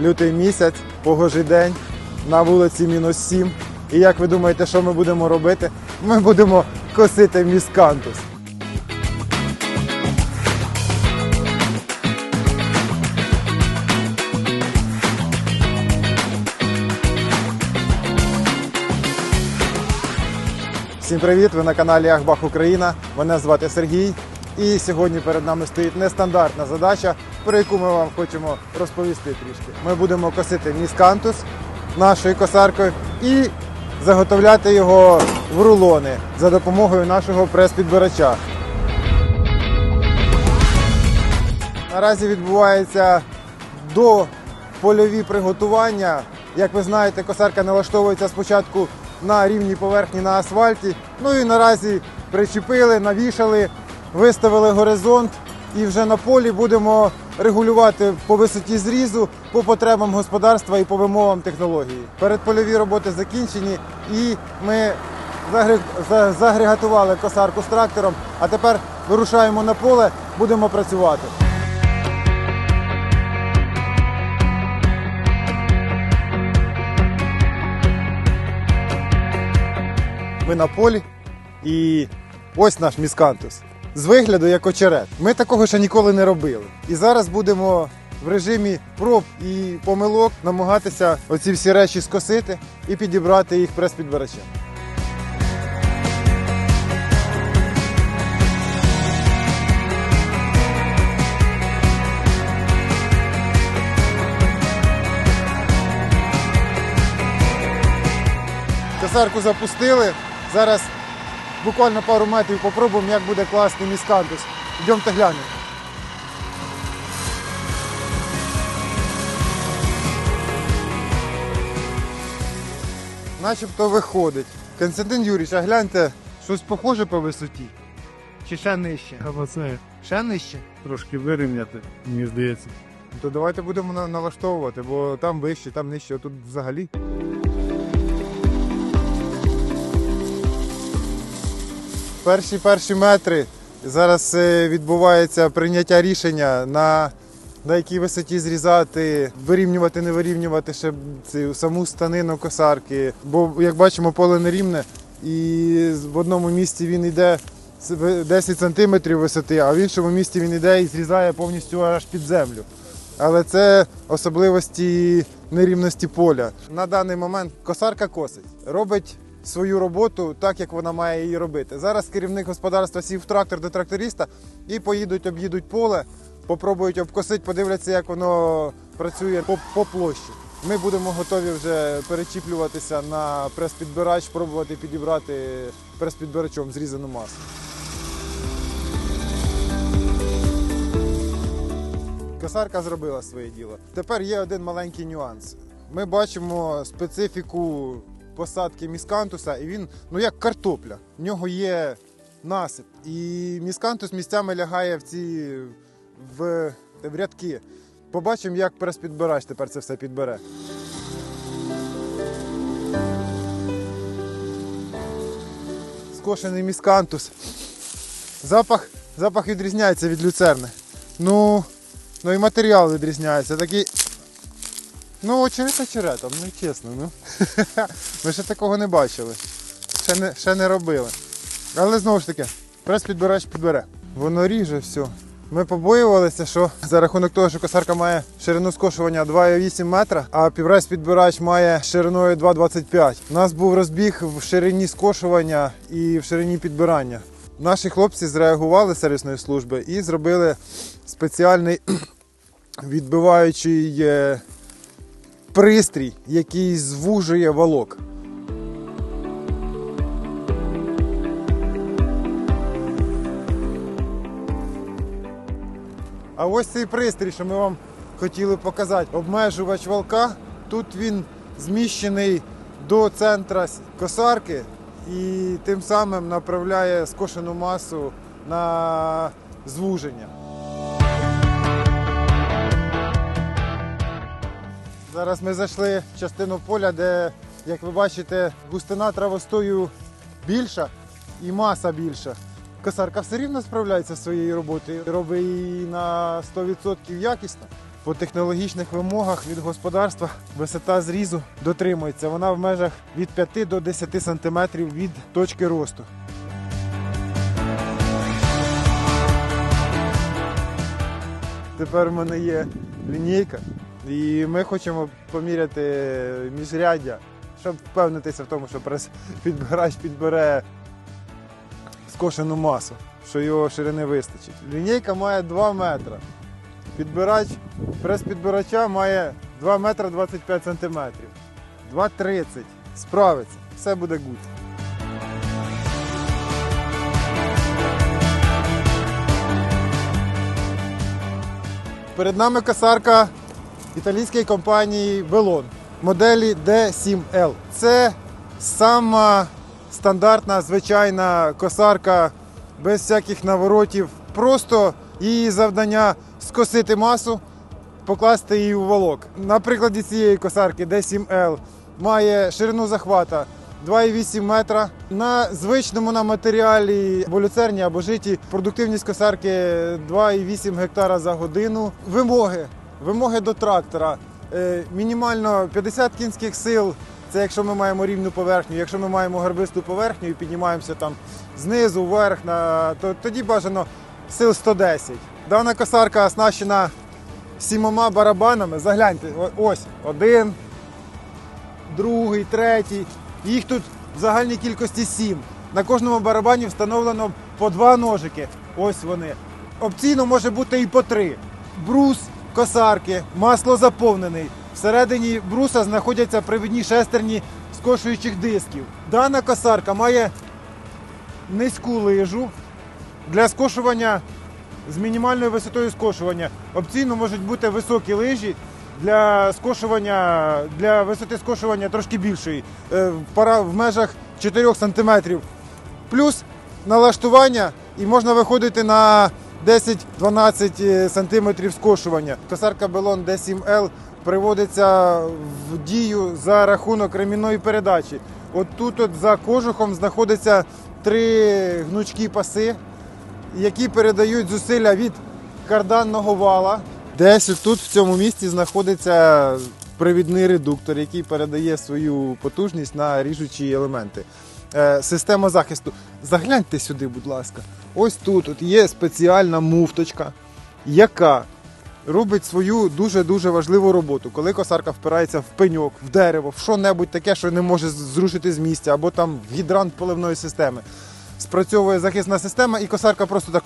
лютий місяць, погожий день, на вулиці мінус 7. І як ви думаєте, що ми будемо робити? Ми будемо косити міскантус. Всім привіт! Ви на каналі Ахбах Україна. Мене звати Сергій. І сьогодні перед нами стоїть нестандартна задача, про яку ми вам хочемо розповісти трішки. Ми будемо косити міскантус нашою косаркою і заготовляти його в рулони за допомогою нашого прес-підбирача. Наразі відбувається до польові приготування. Як ви знаєте, косарка налаштовується спочатку на рівній поверхні на асфальті. Ну і наразі причепили, навішали, виставили горизонт і вже на полі будемо регулювати по висоті зрізу, по потребам господарства і по вимогам технології. Передпольові роботи закінчені і ми загрегатували косарку з трактором, а тепер вирушаємо на поле, будемо працювати. Ми на полі і ось наш міскантус. З вигляду як очерет. Ми такого ще ніколи не робили. І зараз будемо в режимі проб і помилок намагатися оці всі речі скосити і підібрати їх прес-підбирачем. Косарку запустили. Зараз буквально пару метрів попробуємо, як буде класний міскантус. Йдемте глянемо. Начебто виходить. Константин Юрійович, а гляньте, щось похоже по висоті. Чи ще нижче? Або це Ще нижче? трошки вирівняти, мені здається. То давайте будемо на- налаштовувати, бо там вище, там нижче, а тут взагалі. Перші перші метри. Зараз е, відбувається прийняття рішення на, на якій висоті зрізати, вирівнювати, не вирівнювати ще цю саму станину косарки. Бо, як бачимо, поле нерівне, і в одному місці він йде 10 см висоти, а в іншому місці він йде і зрізає повністю аж під землю. Але це особливості нерівності поля. На даний момент косарка косить, робить свою роботу так, як вона має її робити. Зараз керівник господарства сів в трактор до тракториста і поїдуть, об'їдуть поле, попробують обкосити, подивляться, як воно працює по, по площі. Ми будемо готові вже перечіплюватися на прес-підбирач, пробувати підібрати прес-підбирачом зрізану масу. Косарка зробила своє діло. Тепер є один маленький нюанс. Ми бачимо специфіку посадки міскантуса, і він ну як картопля. В нього є насип. І міскантус місцями лягає в ці в, в рядки. Побачимо, як прес-підбирач тепер це все підбере. Скошений міскантус. Запах, запах відрізняється від люцерни. Ну, ну і матеріал відрізняється. Такий. Ну, очерет очеретом, ну чесно, ну. Ми ще такого не бачили. Ще не, ще не робили. Але знову ж таки, прес-підбирач підбере. Воно ріже все. Ми побоювалися, що за рахунок того, що косарка має ширину скошування 2,8 метра, а прес-підбирач має шириною 2,25. У нас був розбіг в ширині скошування і в ширині підбирання. Наші хлопці зреагували з сервісної служби і зробили спеціальний відбиваючий е, пристрій, який звужує волок. А ось цей пристрій, що ми вам хотіли показати, обмежувач волка. Тут він зміщений до центра косарки і тим самим направляє скошену масу на звуження. Зараз ми зайшли в частину поля, де, як ви бачите, густина травостою більша і маса більша. Косарка все рівно справляється своєю роботою, робить її на 100% якісно. по технологічних вимогах від господарства висота зрізу дотримується. Вона в межах від 5 до 10 см від точки росту. Тепер в мене є лінійка, і ми хочемо поміряти міжряддя, щоб впевнитися в тому, що прес- підбирач підбере скошену масу, що його ширини вистачить. Лінійка має 2 метри. Підбирач, прес підбирача має 2 метри 25 сантиметрів. 2,30. Справиться. Все буде гуд. Перед нами косарка італійської компанії Velon моделі D7L. Це сама стандартна звичайна косарка без всяких наворотів. Просто її завдання скосити масу, покласти її у волок. На прикладі цієї косарки D7L має ширину захвата 2,8 метра. На звичному на матеріалі або люцерні або житі продуктивність косарки 2,8 гектара за годину. Вимоги. Вимоги до трактора. Е, Мінімально 50 кінських сил. Це якщо ми маємо рівну поверхню. Якщо ми маємо гарбисту поверхню і піднімаємося там знизу, вверх, на, то тоді бажано сил 110. Дана косарка оснащена сімома барабанами. Загляньте, ось один, другий, третій. Їх тут в загальній кількості сім. На кожному барабані встановлено по два ножики. Ось вони. Опційно може бути і по три. Брус, косарки, масло заповнений. Всередині бруса знаходяться привідні шестерні скошуючих дисків. Дана косарка має низьку лижу для скошування з мінімальною висотою скошування. Опційно можуть бути високі лижі для скошування, для висоти скошування трошки більшої, е, в межах 4 см. Плюс налаштування і можна виходити на 10-12 см скошування. Косарка Белон D7L приводиться в дію за рахунок ремінної передачі. От тут от за кожухом знаходяться три гнучкі паси, які передають зусилля від карданного вала. Десь тут в цьому місці знаходиться привідний редуктор, який передає свою потужність на ріжучі елементи. Е, Система захисту. Загляньте сюди, будь ласка. Ось тут от є спеціальна муфточка, яка робить свою дуже-дуже важливу роботу, коли косарка впирається в пеньок, в дерево, в що-небудь таке, що не може зрушити з місця, або там в гідрант поливної системи. Спрацьовує захисна система, і косарка просто так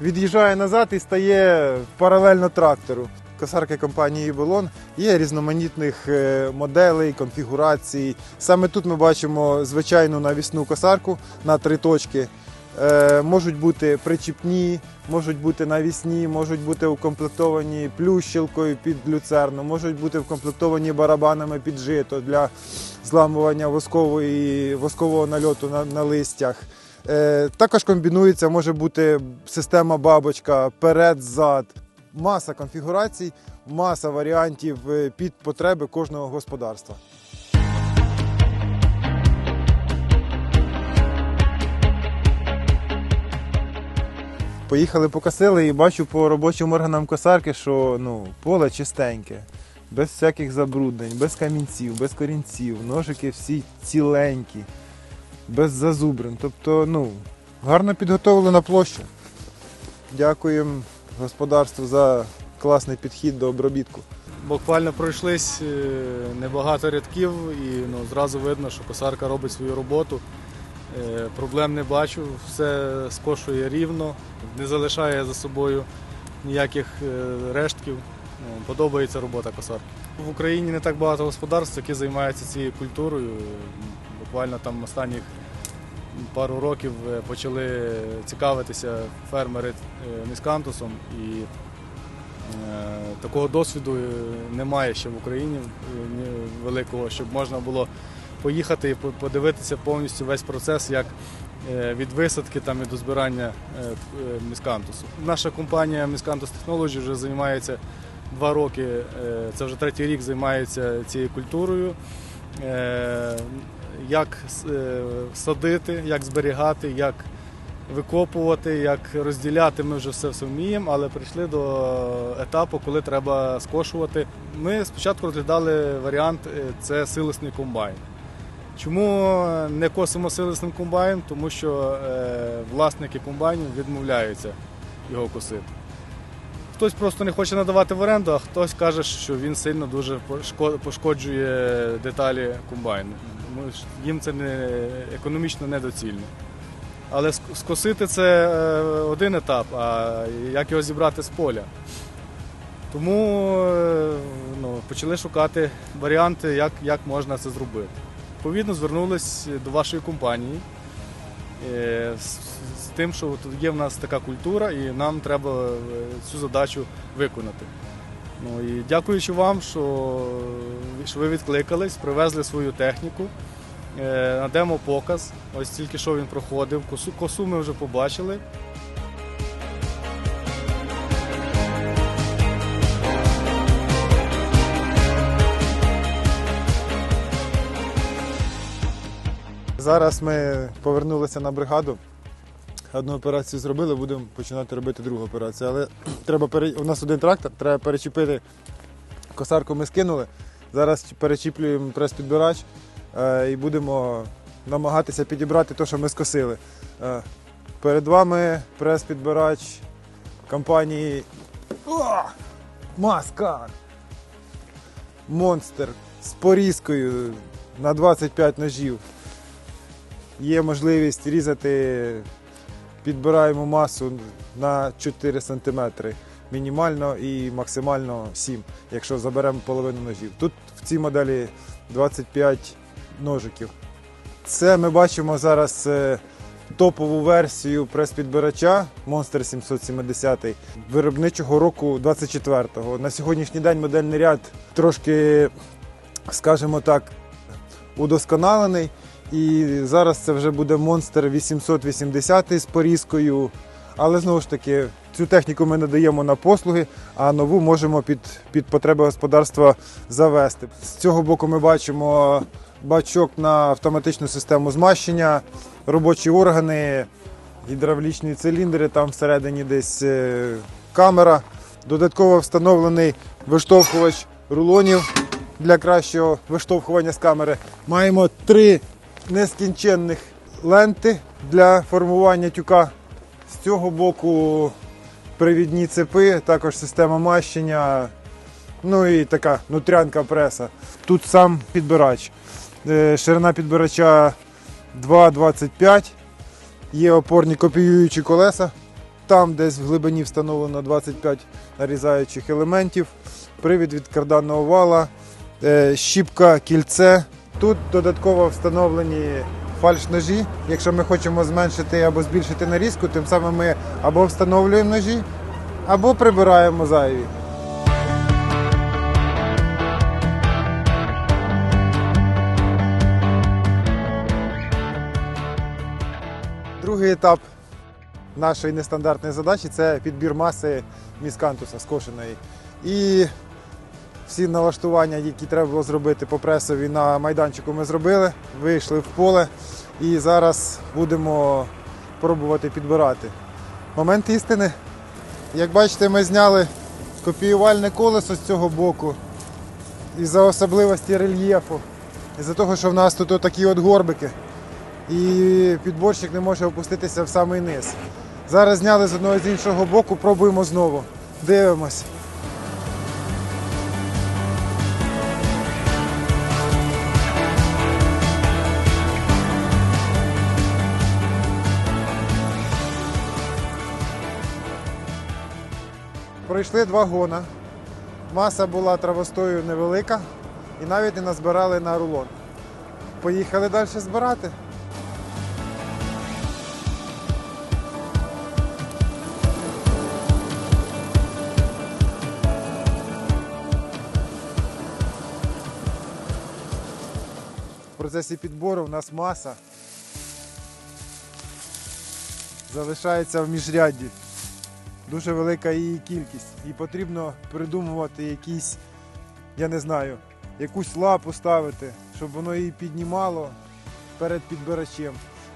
від'їжджає назад і стає паралельно трактору. Косарки компанії Белон є різноманітних е, моделей, конфігурацій. Саме тут ми бачимо звичайну навісну косарку на три точки. Е, можуть бути причіпні, можуть бути навісні, можуть бути укомплектовані плющилкою під люцерну, можуть бути укомплектовані барабанами під жито для зламування воскової, воскового нальоту на, на листях. Е, також комбінується, може бути система бабочка, перед-зад. Маса конфігурацій, маса варіантів е, під потреби кожного господарства. Поїхали покосили і бачу по робочим органам косарки, що ну, поле чистеньке, без всяких забруднень, без камінців, без корінців, ножики всі ціленькі, без зазубрин. Тобто, ну, гарно підготовлена площа. Дякуємо господарству за класний підхід до обробітку. Буквально пройшлись е, небагато рядків і ну, зразу видно, що косарка робить свою роботу. Е, Проблем не бачу, все скошує рівно, не залишає за собою ніяких е, рештків. Подобається робота косарки. В Україні не так багато господарств, які займаються цією культурою. Буквально там останніх пару років е, почали цікавитися фермери е, міскантусом і Е, Такого досвіду немає ще в Україні великого, щоб можна було поїхати і подивитися повністю весь процес, як від висадки там, і до збирання міскантусу. Наша компанія Miscanthus Technology вже займається два роки, це вже третій рік займається цією культурою. Як е, садити, як зберігати, як викопувати, як розділяти, ми вже все вміємо, але прийшли до етапу, коли треба скошувати. Ми спочатку розглядали варіант е, це силосний комбайн. Чому не косимо силосним комбайном? Тому що е, власники комбайнів відмовляються його косити. Хтось просто не хоче надавати в оренду, а хтось каже, що він сильно дуже пошкоджує деталі комбайну. Їм це не економічно недоцільно. Але скосити це е, один етап, а як його зібрати з поля. Тому е, ну, почали шукати варіанти, як, як можна це зробити. Відповідно, звернулись до вашої компанії з, з тим, що тут є в нас така культура, і нам треба е, цю задачу виконати. Ну і дякуючи вам, що, що ви відкликались, привезли свою техніку е, на демо-показ. Ось тільки що він проходив. Косу, косу ми вже побачили. Зараз ми повернулися на бригаду. Одну операцію зробили, будемо починати робити другу операцію. Але треба пере... у нас один трактор, треба перечепити. Косарку ми скинули. Зараз перечіплюємо прес-підбирач е, і будемо намагатися підібрати те, що ми скосили. Е, перед вами прес-підбирач компанії О! Маскар. Монстр з порізкою на 25 ножів. Є можливість різати підбираємо масу на 4 см мінімально і максимально 7, якщо заберемо половину ножів. Тут в цій моделі 25 ножиків. Це ми бачимо зараз е, топову версію прес-підбирача Monster 770 виробничого року 24-го. На сьогоднішній день модельний ряд трошки, скажімо так, удосконалений. І зараз це вже буде Monster 880 з порізкою. Але знову ж таки, цю техніку ми надаємо на послуги, а нову можемо під, під потреби господарства завести. З цього боку ми бачимо бачок на автоматичну систему змащення, робочі органи, гідравлічні циліндри, там всередині десь е, камера. Додатково встановлений виштовхувач рулонів для кращого виштовхування з камери. Маємо три нескінченних ленти для формування тюка. З цього боку привідні цепи, також система мащення, ну і така нутрянка преса. Тут сам підбирач. Е, Ширина підбирача 2,25. Є опорні копіюючі колеса. Там десь в глибині встановлено 25 нарізаючих елементів, привід від карданного вала, е, щіпка, кільце. Тут додатково встановлені фальш-ножі. Якщо ми хочемо зменшити або збільшити нарізку, тим самим ми або встановлюємо ножі, або прибираємо зайві. Другий етап нашої нестандартної задачі це підбір маси міскантуса скошеної. І всі налаштування, які треба було зробити по пресові на майданчику, ми зробили, вийшли в поле і зараз будемо пробувати підбирати. Момент істини. Як бачите, ми зняли копіювальне колесо з цього боку із-за особливості рельєфу, із-за того, що в нас тут такі от горбики. І підборщик не може опуститися в самий низ. Зараз зняли з одного з іншого боку, пробуємо знову. Дивимось. Пройшли два гона. Маса була травостою невелика і навіть не назбирали на рулон. Поїхали далі збирати. В процесі підбору в нас маса залишається в міжрядді. Дуже велика її кількість. І потрібно придумувати якісь, я не знаю, якусь лапу ставити, щоб воно її піднімало перед підбирачем.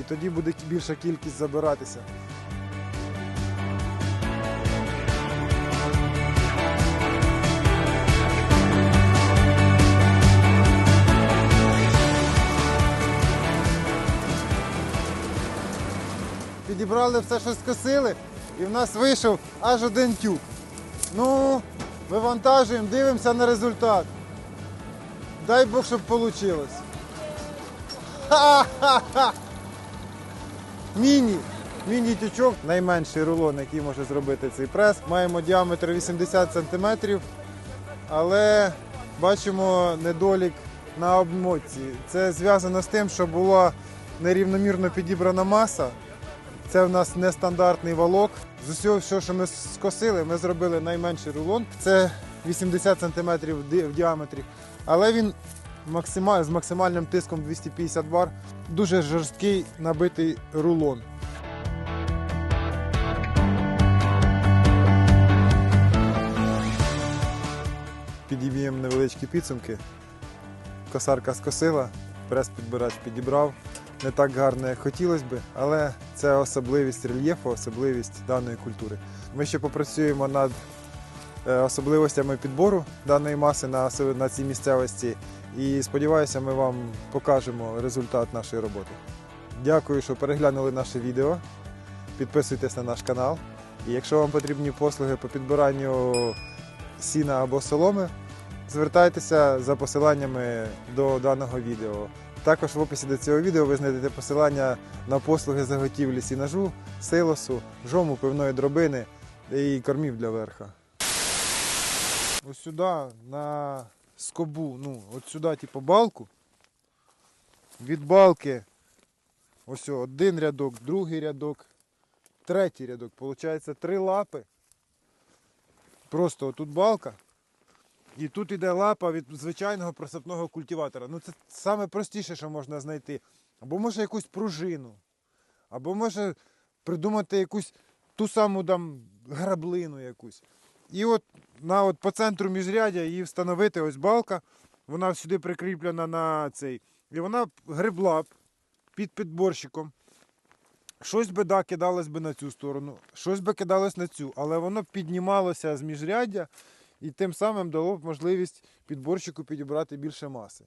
і тоді буде більша кількість забиратися. Підібрали все, що скосили, і в нас вийшов аж один тюк. Ну, вивантажуємо, дивимося на результат. Дай Бог, щоб вийшло. Ха-ха-ха! Міні. Міні-тючок, найменший рулон, який може зробити цей прес. Маємо діаметр 80 см, але бачимо недолік на обмотці. Це зв'язано з тим, що була нерівномірно підібрана маса. Це в нас нестандартний валок. З усього, всього, що ми скосили, ми зробили найменший рулон. Це 80 см в діаметрі. Але він максима- з максимальним тиском 250 бар. Дуже жорсткий набитий рулон. Підіб'ємо невеличкі підсумки. Косарка скосила, прес-підбирач підібрав. Не так гарно, як хотілося б, але це особливість рельєфу, особливість даної культури. Ми ще попрацюємо над е, особливостями підбору даної маси на, на цій місцевості. І сподіваюся, ми вам покажемо результат нашої роботи. Дякую, що переглянули наше відео. Підписуйтесь на наш канал. І якщо вам потрібні послуги по підбиранню сіна або соломи, звертайтеся за посиланнями до даного відео. Також в описі до цього відео ви знайдете посилання на послуги заготівлі сінажу, силосу, жому, пивної дробини і кормів для верха. Ось сюди на скобу, ну, от сюди, типу, балку. Від балки ось один рядок, другий рядок, третій рядок. Получається три лапи. Просто отут балка. І тут іде лапа від звичайного просипного культиватора. Ну це саме простіше, що можна знайти. Або може якусь пружину, або може придумати якусь ту саму там граблину якусь. І от на от по центру міжрядя її встановити ось балка, вона сюди прикріплена на цей. І вона гребла б під підборщиком. Щось би да, кидалось би на цю сторону, щось би кидалось на цю, але воно піднімалося з міжряддя і тим самим дало б можливість підборщику підібрати більше маси.